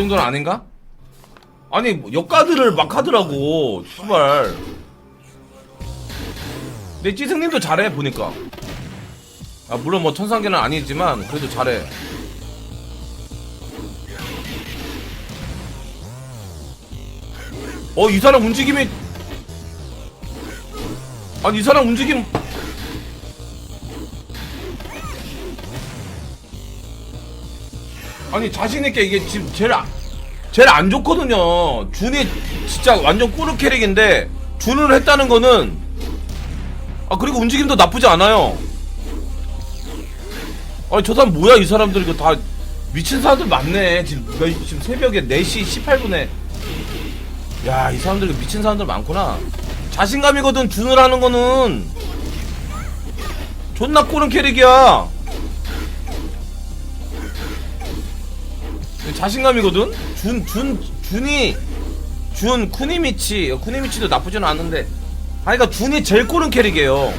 정도는 아닌가? 아니 뭐 역가드를 막 하더라고. 수발. 내 찌승님도 잘해 보니까. 아 물론 뭐 천상계는 아니지만 그래도 잘해. 어 이 사람 움직임이 아니 이 사람 움직임 아니 자신있게 이게 지금 제일 안- 제일 안 좋거든요. 준이 진짜 완전 꾸르 캐릭인데 준을 했다는 거는 아 그리고 움직임도 나쁘지 않아요. 아니 저 사람 뭐야 이 사람들 이거 다 미친 사람들 많네. 지금 몇, 지금 새벽에 4시 18분에. 야 이 사람들 이거 미친 사람들 많구나. 자신감이거든 준을 하는 거는. 존나 꼬른 캐릭이야 자신감이거든? 준 준 준이 준 쿠니미치 쿠니미치도 나쁘지는 않은데. 아니 그러니까 준이 제일 꼬른 캐릭이에요.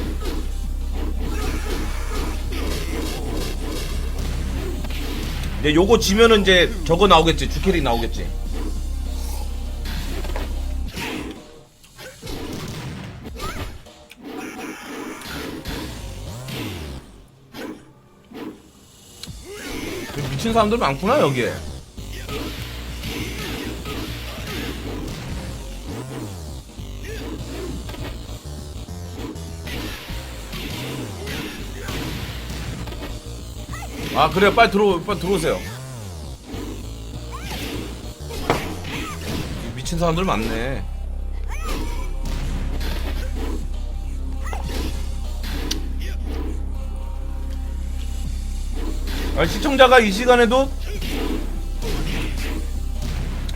네, 요거 지면은 이제 저거 나오겠지. 주캐릭 나오겠지. 그 미친 사람들 많구나 여기에 아 그래요. 빨리 들어 빨리 들어오세요. 미친 사람들 많네. 아, 시청자가 이 시간에도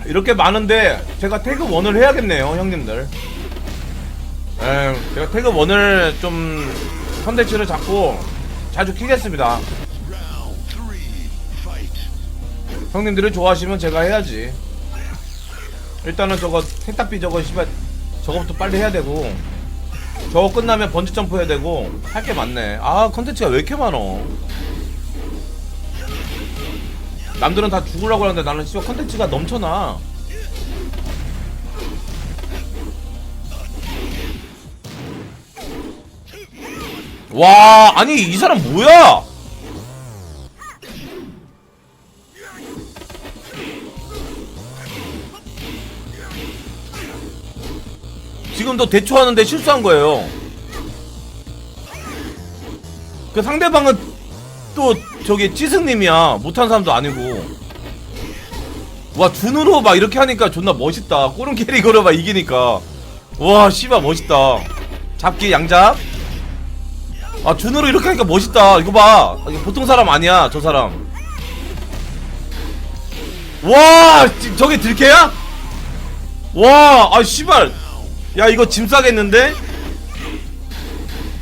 이렇게 많은데 제가 태그 원을 해야겠네요 형님들. 에, 제가 태그 원을 좀 컨텐츠를 잡고 자주 키겠습니다 형님들이 좋아하시면 제가 해야지. 일단은 저거 세탁비 저거 씨발 저거부터 빨리 해야 되고 저거 끝나면 번지 점프 해야 되고 할 게 많네. 아 컨텐츠가 왜 이렇게 많어? 남들은 다 죽으려고 하는데 나는 씨발 컨텐츠가 넘쳐나. 와 아니 이 사람 뭐야 지금도 대처하는데 실수한 거예요. 그 상대방은 또 저기 찌승님이야. 못한 사람도 아니고. 와 준으로 막 이렇게 하니까 존나 멋있다. 꼬른 캐릭으로 막 이기니까. 와 씨발 멋있다. 잡기 양잡. 아 준으로 이렇게 하니까 멋있다. 이거 봐. 아, 보통 사람 아니야. 저 사람. 와 지- 저게 들개야? 와, 아 씨발. 야 이거 짐 싸겠는데?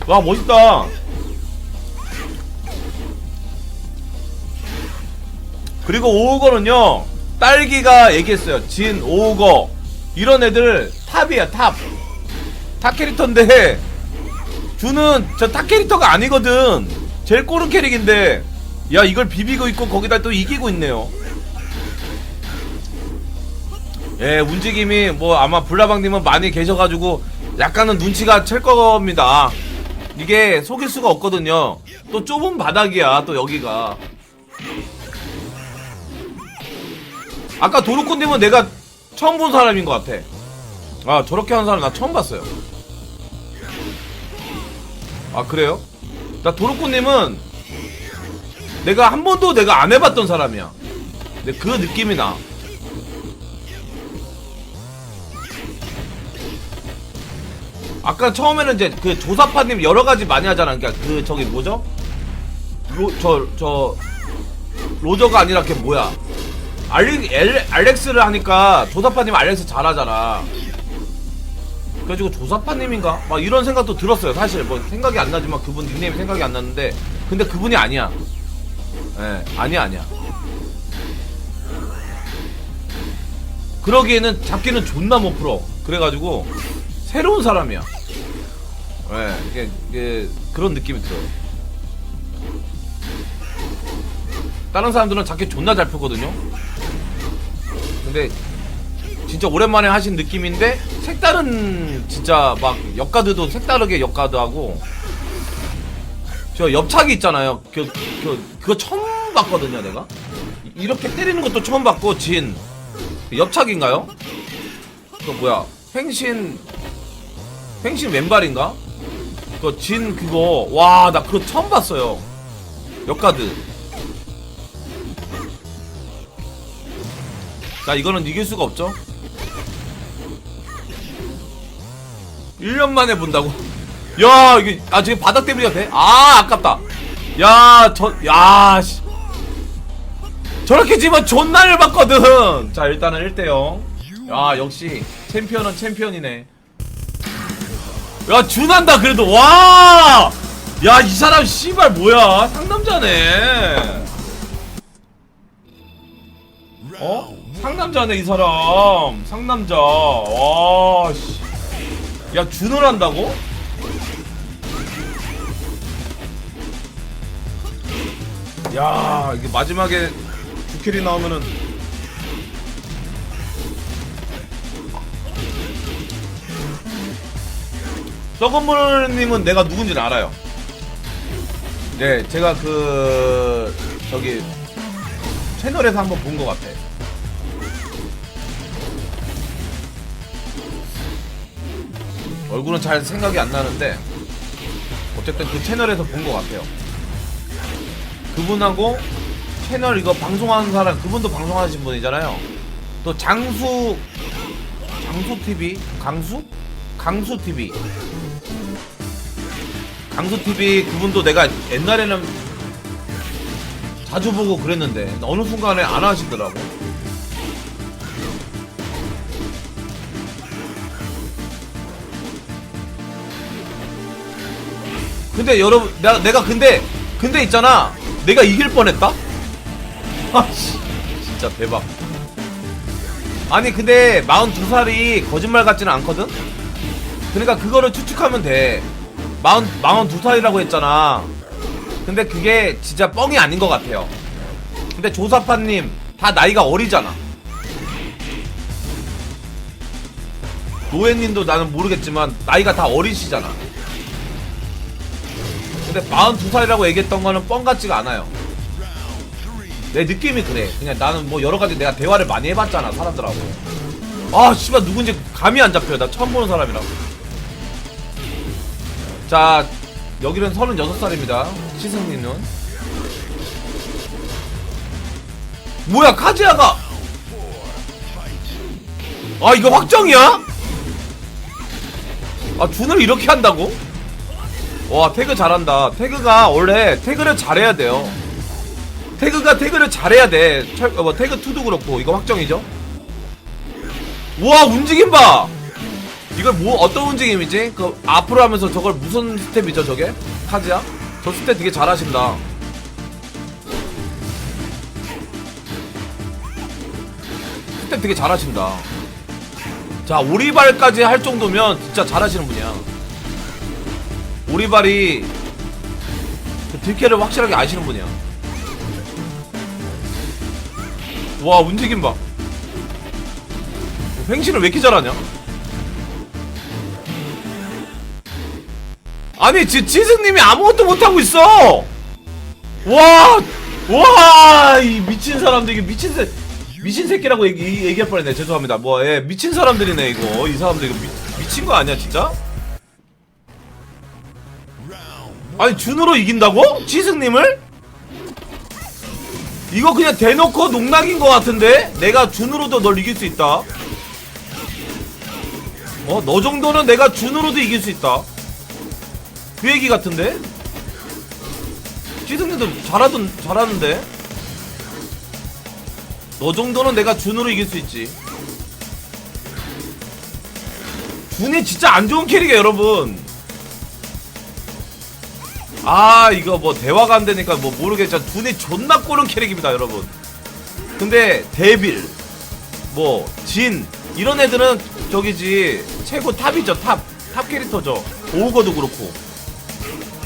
와 멋있다. 그리고 오우거는요 딸기가 얘기했어요. 진 오우거. 이런 애들 탑이야 탑. 탑 캐릭터인데 주는 저 탑 캐릭터가 아니거든. 제일 꼬른 캐릭인데. 야 이걸 비비고 있고 거기다 또 이기고 있네요 예, 움직임이 뭐 아마 불나방님은 많이 계셔가지고 약간은 눈치가 챌 겁니다. 이게 속일 수가 없거든요. 또 좁은 바닥이야, 또 여기가. 아까 도루꾼님은 내가 처음 본 사람인 것 같아. 아, 저렇게 하는 사람 나 처음 봤어요. 아, 그래요? 나 도루꾼님은 내가 한 번도 내가 안 해봤던 사람이야. 근데 그 느낌이 나. 아까 처음에는 이제 그 조사파님 여러 가지 많이 하잖아. 그러니까 그 저기 뭐죠? 로저저 로저가 아니라 걔 뭐야? 알리 엘, 알렉스를 하니까 조사파님 알렉스 잘하잖아. 그래가지고 조사파님인가? 막 이런 생각도 들었어요. 사실 뭐 생각이 안 나지만 그분 닉네임이 생각이 안 나는데 근데 그분이 아니야. 예, 아니야 아니야. 그러기에는 잡기는 존나 못 풀어. 그래가지고 새로운 사람이야. 예, 이게, 이게 그런 느낌이 들어요. 다른 사람들은 잡기 존나 잘 풀거든요. 근데 진짜 오랜만에 하신 느낌인데 색다른 진짜 막 역가드도 색다르게 역가드하고 저 옆차기 있잖아요. 그, 그 그거 처음 봤거든요, 내가. 이- 이렇게 때리는 것도 처음 봤고 진 옆차기인가요? 그 뭐야? 횡신 횡신 왼발인가? 그 진 그거 와 나 그거 처음 봤어요. 역가드. 자 이거는 이길 수가 없죠. 1년 만에 본다고? 야, 이게, 아, 지금 바닥 때문에 돼? 아, 아깝다. 야, 저, 야, 씨. 저렇게 지면 존나를 봤거든! 자, 일단은 1대0. 야, 역시, 챔피언은 챔피언이네. 야, 준한다, 그래도, 와! 야, 이 사람, 씨발, 뭐야. 상남자네. 어? 상남자네, 이 사람. 상남자. 와, 씨. 야 준을 한다고? 야 이게 마지막에 주킬이 나오면은 썩은물님은 내가 누군지는 알아요. 네, 제가 그 저기 채널에서 한번 본 것 같아. 얼굴은 잘 생각이 안 나는데 어쨌든 그 채널에서 본 것 같아요. 그분하고 채널 이거 방송하는 사람 그분도 방송하신 분이잖아요. 또 장수 장수 TV 강수 강수 TV 강수 TV 그분도 내가 옛날에는 자주 보고 그랬는데 어느 순간에 안 하시더라고. 근데 여러분 내가 내가 근데 근데 있잖아. 내가 이길 뻔했다? 아씨. 진짜 대박. 아니 근데 42살이 거짓말 같지는 않거든? 그러니까 그거를 추측하면 돼 40, 42살이라고 했잖아 근데 그게 진짜 뻥이 아닌 것 같아요 근데 조사파님 다 나이가 어리잖아 노예님도 나는 모르겠지만 나이가 다 어리시잖아 근데 42살이라고 얘기했던 거는 뻥 같지가 않아요. 내 느낌이 그래. 그냥 나는 뭐 여러 가지 내가 대화를 많이 해봤잖아, 사람들하고. 아, 씨발, 누군지 감이 안 잡혀요. 나 처음 보는 사람이라고. 자, 여기는 36살입니다. 시승님은. 뭐야, 카즈야가! 아, 이거 확정이야? 아, 준을 이렇게 한다고? 와 태그 잘한다 태그가 원래 태그를 잘해야 돼요 태그가 태그를 잘해야 돼 철, 어, 뭐 태그 2도 그렇고 이거 확정이죠 우와 움직임 봐 이걸 뭐 어떤 움직임이지 그 앞으로 하면서 저걸 무슨 스텝이죠 저게 카즈야 저 스텝 되게 잘하신다 스텝 되게 잘하신다 자 오리발까지 할 정도면 진짜 잘하시는 분이야 오리발이 그 딜캐를 확실하게 아시는 분이야. 와 움직임 봐. 횡신을 왜 이렇게 잘하냐? 아니 지, 지승님이 아무것도 못하고 있어. 와, 와, 이 미친 사람들 이게 미친 새 미친 새끼라고 얘기 얘기할 뻔 했네. 죄송합니다. 뭐, 예, 미친 사람들이네 이거. 이 사람들 이거 미, 미친 거 아니야 진짜? 아니 준으로 이긴다고? 지승님을? 이거 그냥 대놓고 농락인 것 같은데? 내가 준으로도 널 이길 수 있다 어? 너 정도는 내가 준으로도 이길 수 있다 그 얘기 같은데? 지승님도 잘하던, 잘하는데? 너 정도는 내가 준으로 이길 수 있지. 준이 진짜 안 좋은 캐릭이야 여러분. 아 이거 뭐 대화가 안 되니까 뭐 모르겠지만 눈이 존나 꼬른 캐릭입니다 여러분. 근데 데빌 뭐 진 이런 애들은 저기지 최고 탑이죠 탑. 탑 캐릭터죠. 오거도 그렇고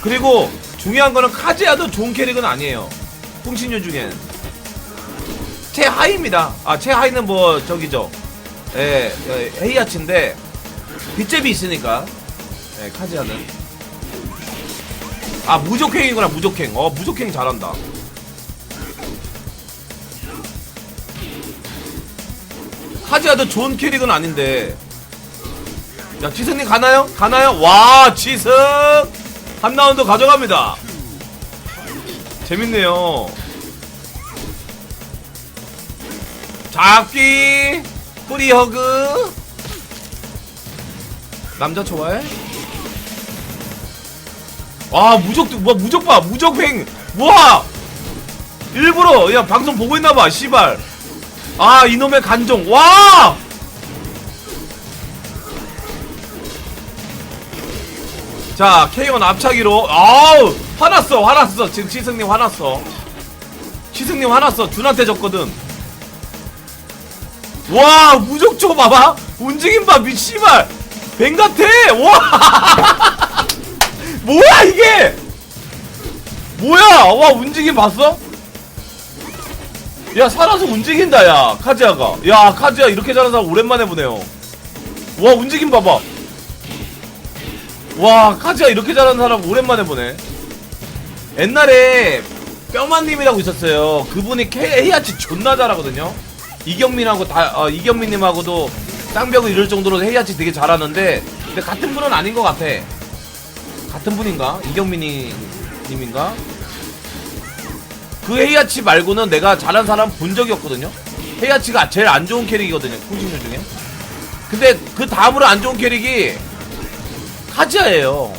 그리고 중요한 거는 카즈야도 좋은 캐릭은 아니에요 풍신유 중엔 최하위입니다. 아 최하위는 뭐 저기죠. 예, 예 헤이아치인데 빗잽이 있으니까 예, 카지아는 아 무적행이구나 무적행. 어 무적행 잘한다. 카지아도 좋은 캐릭은 아닌데. 야 지승님 가나요? 가나요? 와 지승 한 라운드 가져갑니다. 재밌네요. 잡기 뿌리 허그 남자 좋아해? 와 무적 와 무적 봐 무적행 와 일부러 야 방송 보고 있나봐 씨발 아 이놈의 간종 와 자, K1 앞차기로. 아우 화났어 화났어. 지금 치승님 화났어. 치승님 화났어. 준한테 졌거든. 와 무적초 봐봐. 움직임 봐 미씨발. 뱅 같아. 와. 뭐야 이게? 뭐야? 와 움직임 봤어? 야 살아서 움직인다 야 카지아가. 야 카지아 이렇게 잘하는 사람 오랜만에 보네요. 와 움직임 봐봐 와 카지아 이렇게 잘하는 사람 오랜만에 보네. 옛날에 뼈만님이라고 있었어요. 그분이 헤이아치 존나 잘하거든요. 이경민하고 다 어, 이경민님하고도 쌍벽을 이룰 정도로 헤이아치 되게 잘하는데 근데 같은 분은 아닌 것 같아. 같은 분인가? 이경민이 님인가? 그 헤이아치 말고는 내가 잘한 사람 본 적이 없거든요. 헤이아치가 제일 안 좋은 캐릭이거든요 콩신류 중에. 근데 그 다음으로 안 좋은 캐릭이 카지아예요.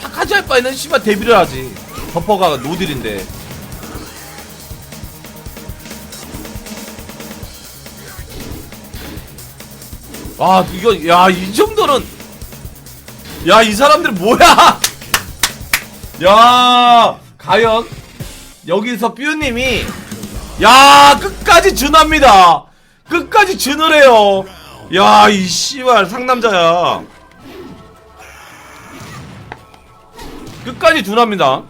차 카지아일 바에는 씨발 데뷔를 하지. 버퍼가 노딜인데. 아 이거 야 이 정도는 야 이 사람들 뭐야? 야 과연 여기서 뾰님이 야 끝까지 준합니다. 끝까지 준을 해요. 야 이 씨발 상남자야. 끝까지 둔합니다.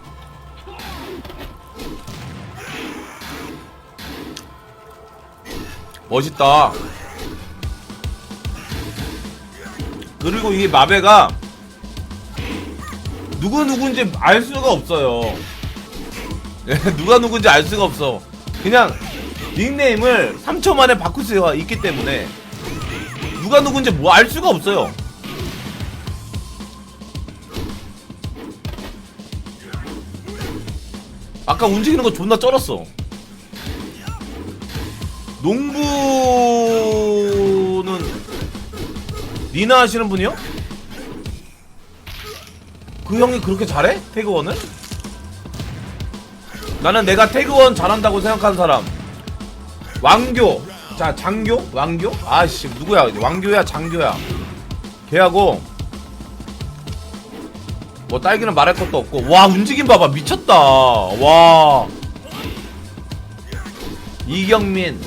멋있다. 그리고 이 마베가 누구 누군지 알 수가 없어요. 예, 누가 누군지 알 수가 없어. 그냥 닉네임을 3초 만에 바꿀 수가 있기 때문에 누가 누군지 뭐 알 수가 없어요. 아까 움직이는 거 존나 쩔었어. 농부는 니나 하시는 분이요? 그 형이 그렇게 잘해? 태그원을? 나는 내가 태그원 잘한다고 생각하는 사람 왕교 자 장교? 왕교? 아씨 누구야 왕교야 장교야 걔하고 뭐 딸기는 말할 것도 없고. 와 움직임 봐봐. 미쳤다. 와. 이경민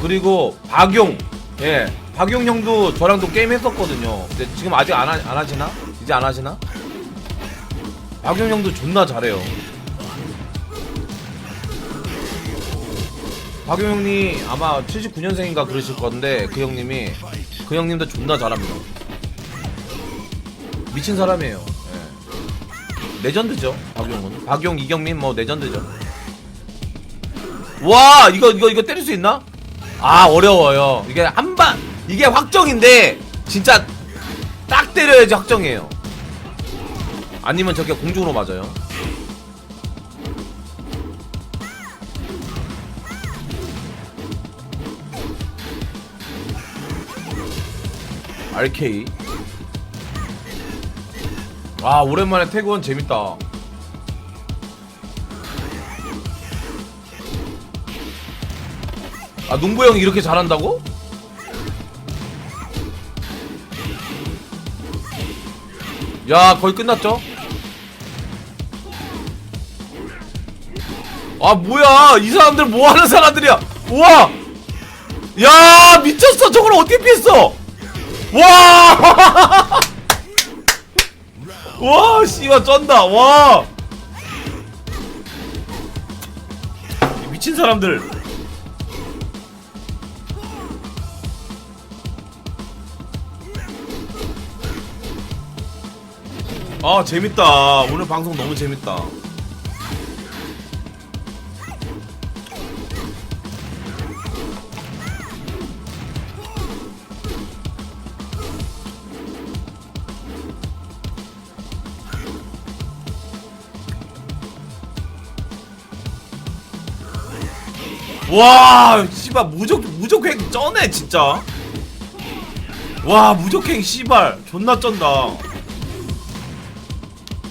그리고 박용. 예 박용 형도 저랑도 게임 했었거든요. 근데 지금 아직 안, 하, 안 하시나? 이제 안 하시나? 박용 형도 존나 잘해요. 박용 형님 아마 79년생인가 그러실 건데 그 형님이 그 형님도 존나 잘합니다. 미친 사람이에요. 예. 레전드죠. 박용은 박용 이경민 뭐 레전드죠. 와 이거 이거 이거 때릴 수 있나? 아 어려워요. 이게 한 방 이게 확정인데 진짜 딱 때려야지 확정이에요. 아니면 저게 공중으로 맞아요. RK 아 오랜만에 태그원 재밌다 아 농부 형이 이렇게 잘한다고? 야 거의 끝났죠? 아 뭐야 이 사람들 뭐하는 사람들이야 우와 야 미쳤어 저걸 어떻게 피했어 와! 와 씨발 쩐다. 와. 미친 사람들. 아 재밌다. 오늘 방송 너무 재밌다. 와 씨발 무적 무적행 쩌네 진짜. 와 무적행 씨발. 존나 쩐다.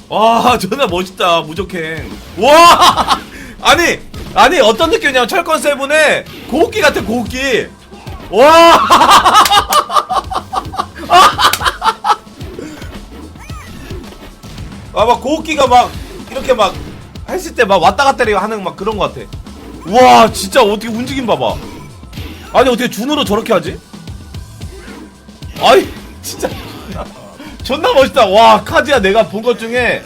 와 존나 멋있다 무적행. 와! 아니 아니 어떤 느낌이냐면 철권 세븐의 고기 같은 고기. 와! 아막 고기가 막 이렇게 막 했을 때 막 왔다 갔다 하는 막 그런 것 같아 와 진짜 어떻게 움직임 봐봐. 아니 어떻게 준으로 저렇게 하지? 아이 진짜. 존나 멋있다. 와 카지야 내가 본 것 중에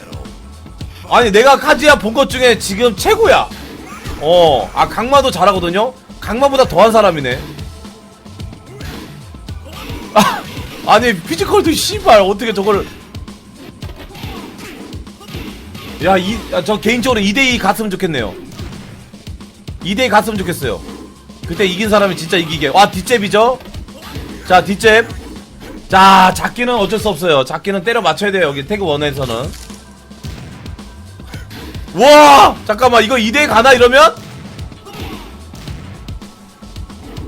아니 내가 카지야 본 것 중에 지금 최고야. 어아 강마도 잘하거든요? 강마보다 더한 사람이네. 아, 아니 피지컬도 씨발 어떻게 저걸 야이저 개인적으로 2대2 갔으면 좋겠네요 2대2 갔으면 좋겠어요. 그때 이긴 사람이 진짜 이기게. 와 뒷잽이죠? 자 뒷잽. 자 잡기는 어쩔 수 없어요. 잡기는 때려 맞춰야 돼요 여기. 태그 원에서는. 와! 잠깐만 이거 2대2 가나 이러면?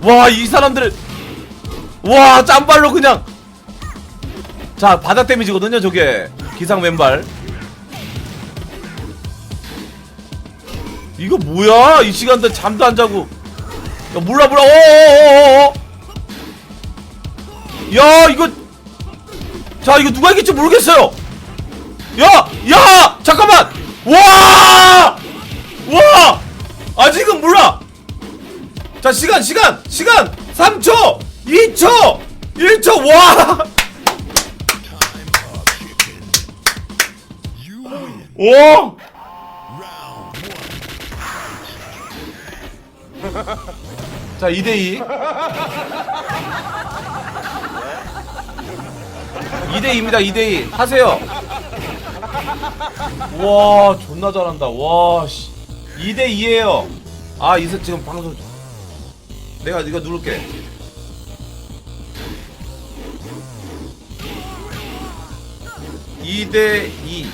와 이 사람들. 와 짬발로 그냥. 자 바닥 데미지거든요 저게. 기상 왼발 이거 뭐야? 이 시간대 잠도 안 자고. 야 몰라 몰라. 어어어어어 야 이거. 자 이거 누가 이길지 모르겠어요. 야 야 잠깐만. 와 와! 아직은 몰라. 자 시간 시간 시간. 3초 2초 1초. 와! 오! 자 2대2 2대2입니다 2대2 하세요. 와 존나 잘한다. 와 씨. 2대2에요. 아 이제 지금 방송 내가 이거 누를게. 이대2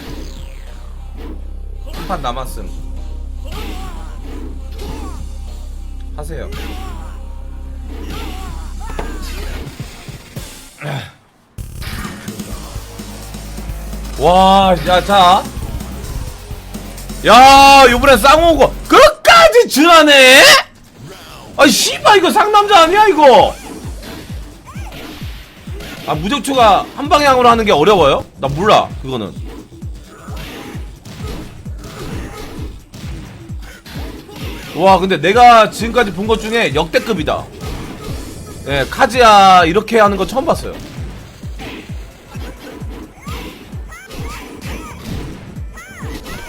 한판 남았음 하세요 와, 야, 자. 야, 요번에 쌍오고 끝까지 준하네? 아, 씨발, 이거 상남자 아니야, 이거? 아, 무적추가 한 방향으로 하는 게 어려워요? 나 몰라, 그거는. 와, 근데 내가 지금까지 본 것 중에 역대급이다. 예, 카즈야, 이렇게 하는 거 처음 봤어요.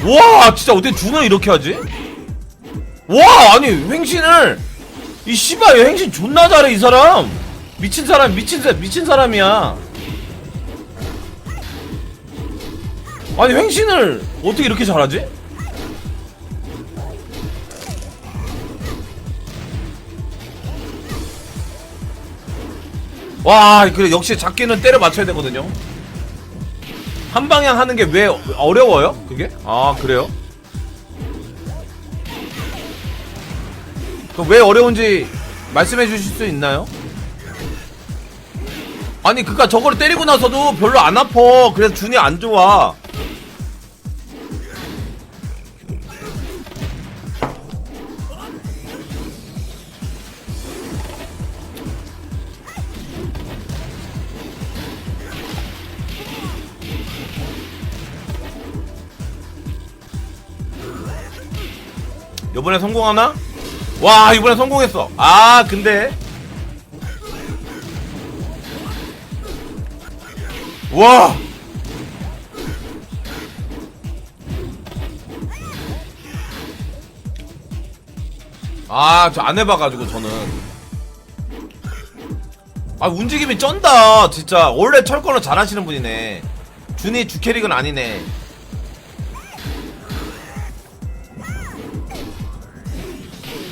와 진짜 어떻게 준호 이렇게 하지? 와 아니 횡신을 이 씨발 얘 횡신 존나 잘해 이 사람 미친 사람 미친 사 미친 사람이야 아니 횡신을 어떻게 이렇게 잘하지? 와 그래 역시 작기는 때려 맞춰야 되거든요 한 방향 하는 게 왜 어려워요? 그게? 아 그래요? 그왜 어려운지 말씀해 주실 수 있나요? 아니 그니까 저거를 때리고 나서도 별로 안 아파 그래서 준이 안 좋아 이번에 성공하나? 와 이번에 성공했어 아 근데 와 아, 저 안 해봐가지고, 저는. 아, 움직임이 쩐다, 진짜. 원래 철권을 잘하시는 분이네. 준이 주캐릭은 아니네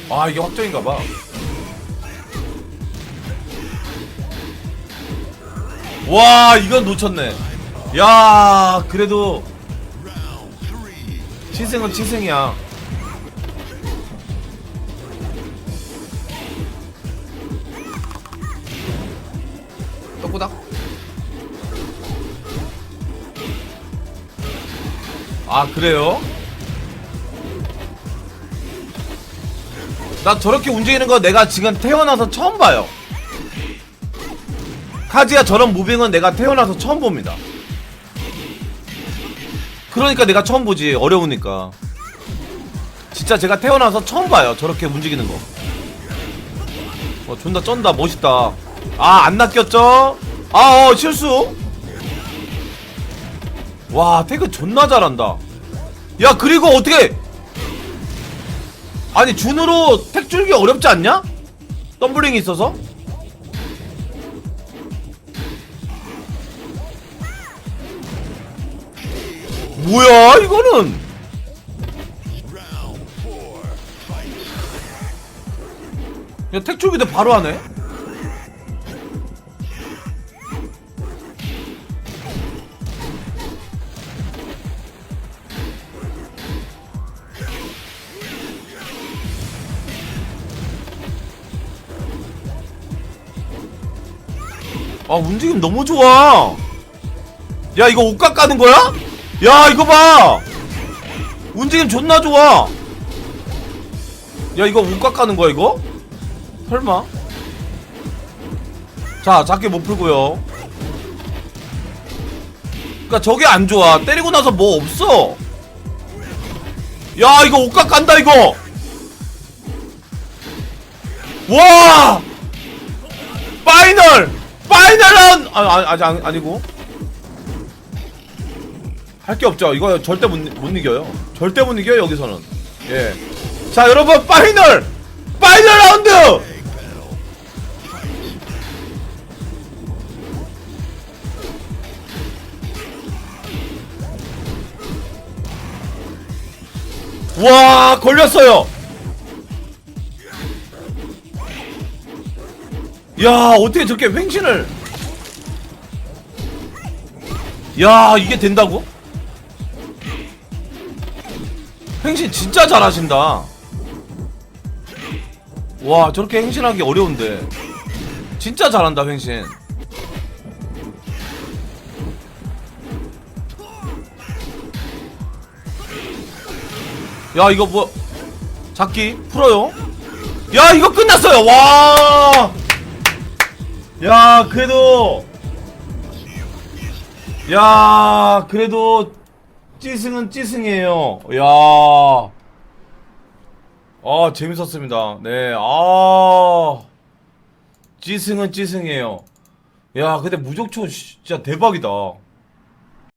아 이게 확정인가봐. 와 이건 놓쳤네. 야 그래도 치승은 치승이야. 떡구닥 아 그래요? 나 저렇게 움직이는 거 내가 지금 태어나서 처음 봐요. 카지야 저런 무빙은 내가 태어나서 처음 봅니다. 그러니까 내가 처음 보지. 어려우니까. 진짜 제가 태어나서 처음 봐요 저렇게 움직이는 거. 어, 존나 쩐다. 멋있다. 아 안 낚였죠? 아어 실수? 와 태그 존나 잘한다. 야 그리고 어떻게 아니 준으로 택 줄기 어렵지 않냐? 덤블링이 있어서? 뭐야 이거는? 야 택 줄기도 바로 하네 아 움직임 너무 좋아. 야 이거 옷값 까는 거야? 야 이거 봐. 움직임 존나 좋아. 야 이거 옷값 까는 거야 이거? 설마? 자 작게 못 풀고요. 그니까 저게 안 좋아. 때리고 나서 뭐 없어. 야 이거 옷값 간다 이거. 와! 파이널 파이널 라운 아, 아, 아직 아니, 아니고. 할 게 없죠. 이거 절대 못, 못 이겨요. 절대 못 이겨요 여기서는. 예 자 여러분 파이널! 파이널 라운드! 와 걸렸어요 야 어떻게 저렇게 횡신을? 야 이게 된다고? 횡신 진짜 잘하신다. 와 저렇게 횡신하기 어려운데. 진짜 잘한다 횡신. 야 이거 뭐 잡기? 풀어요? 야 이거 끝났어요. 와 야 그래도 야 그래도 찌승은 찌승이에요. 야. 아 재밌었습니다. 네아. 찌승은 찌승이에요. 야 근데 무적초 진짜 대박이다